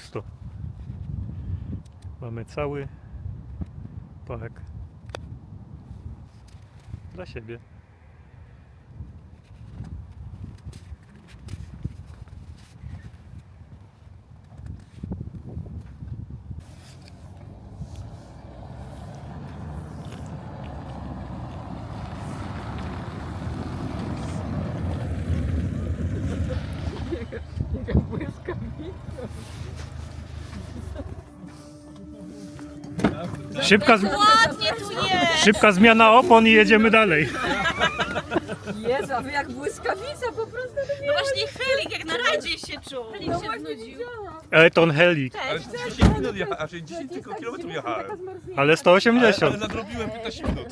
pusto. Mamy cały park dla siebie. Jaka błyskawica. Szybka, z... Ładnie tu jest! szybka zmiana opon i jedziemy dalej. Jezu, a wy jak błyskawica po prostu to No właśnie Helik jak na rajdzie się czuł. Helik No się właśnie znudził. Elton Helik, Ale Cześć. 10 minut jechałem, a 10 Jest tylko tak kilometrów jechałem. taka zmarznięta. ale Ale, 180. ale nadrobiłem 15 minut.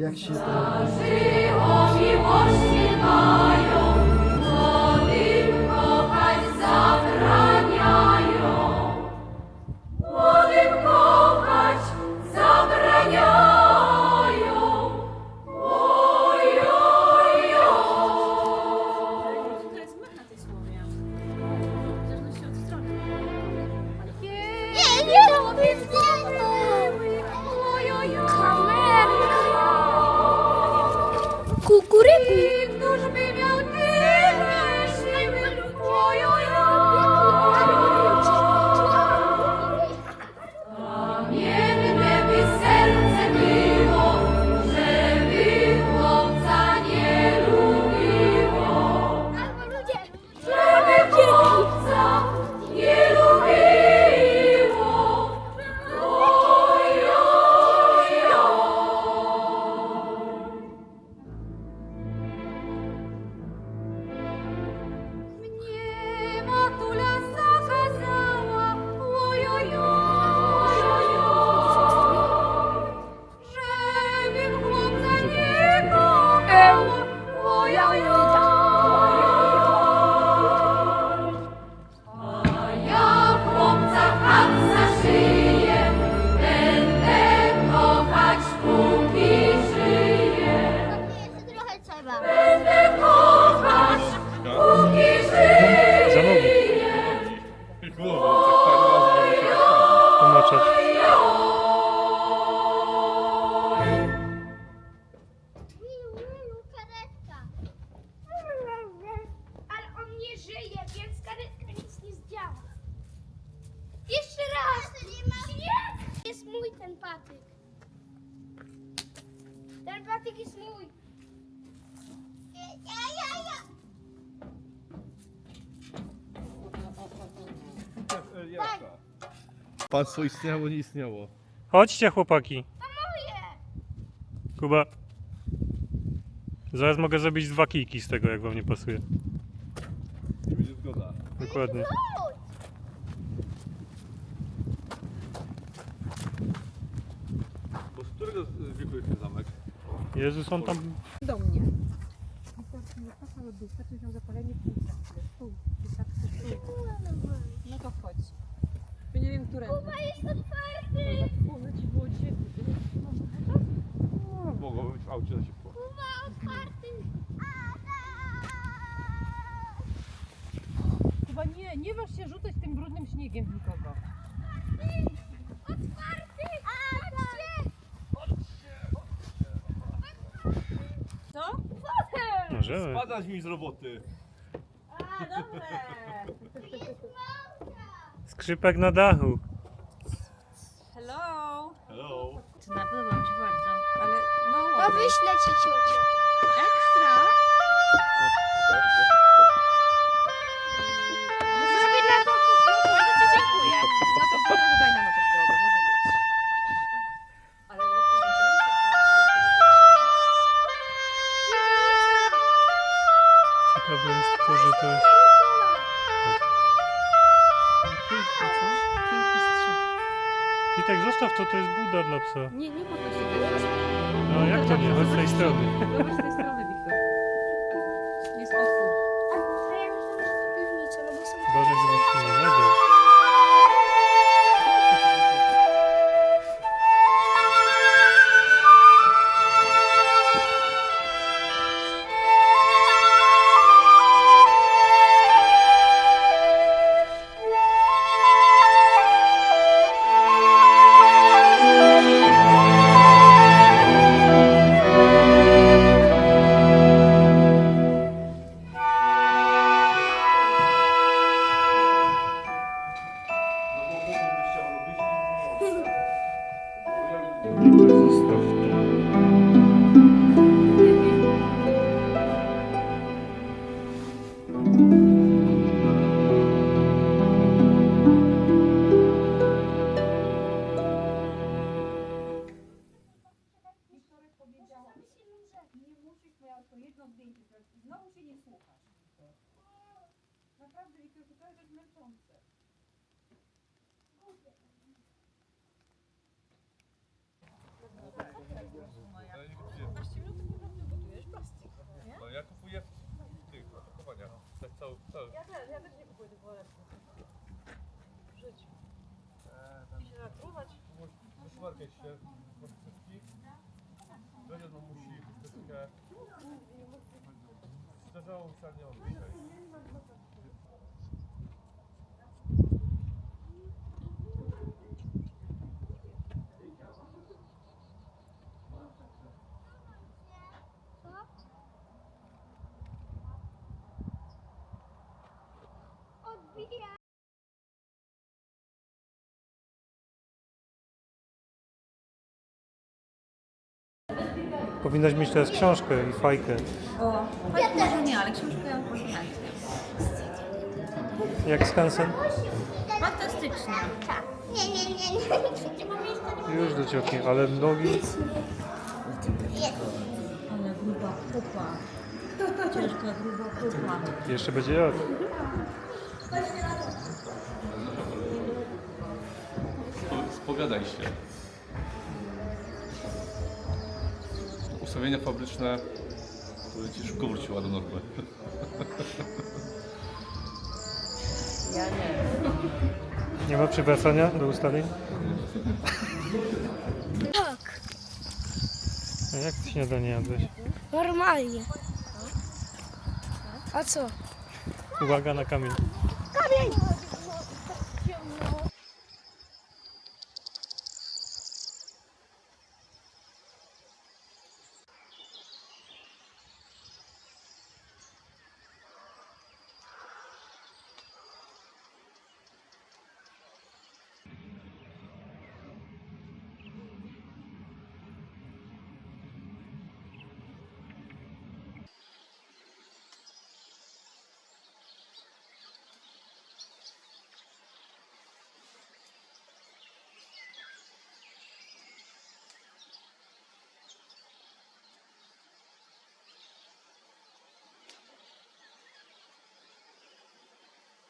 Jak się da? Ten patyk jest mój. Ja, ja, ja. Państwo istniało, nie istniało. Chodźcie chłopaki. To moje. Kuba. Zaraz mogę zrobić dwa kijki z tego, jak wam nie pasuje. Nie będzie zgoda. Dokładnie. Mój. Bo z którego wieku jest ten zamek? Jezus, on tam... Do mnie. No to chodź. Ja nie wiem, które. Kuba jest otwarty. Może ci było dzisiaj. No, mogło być w aucie za ciepło. Kuba otwarty. Chyba nie, nie waż się rzucać tym brudnym śniegiem w nikogo. Otwarty! A, patrzcie! Co? Możemy. Spadać mi z roboty. A, dobre. Skrzypek na dachu. Hello. Hello. Cyna, podoba mi się bardzo. Ale no To ładnie. wyślę ci ciocię. Ekstra. Psa. Nie, nie podnoś się. No jak to nie? Chodź z tej strony. Zobacz z tej strony, Застав. Cały, cały. Ja też, ja też nie kupuję tych woreczków. W życiu. I się natruwać. Wysmarkaj się. Wszystkich. Będzie no musi troszeczkę... Zdarzało mi się, nie mam dzisiaj. Powinnaś mieć teraz książkę i fajkę. O, fajnie może nie, ale książkę może chętnie. Jak skansen? Fantastycznie. Nie, nie, nie, nie. Nie Już do cioki, ale nogi... Ale gruba pupa. Ciężka, gruba pupa. Jeszcze będzie jadł. Spogadaj się. Ustawienia fabryczne, które ci szybko wróciła do normy. Ja nie. Nie ma przywracania do ustawień? Tak. A jak ty śniadanie jadłeś? Normalnie. A co? Uwaga na kamień. Kamień!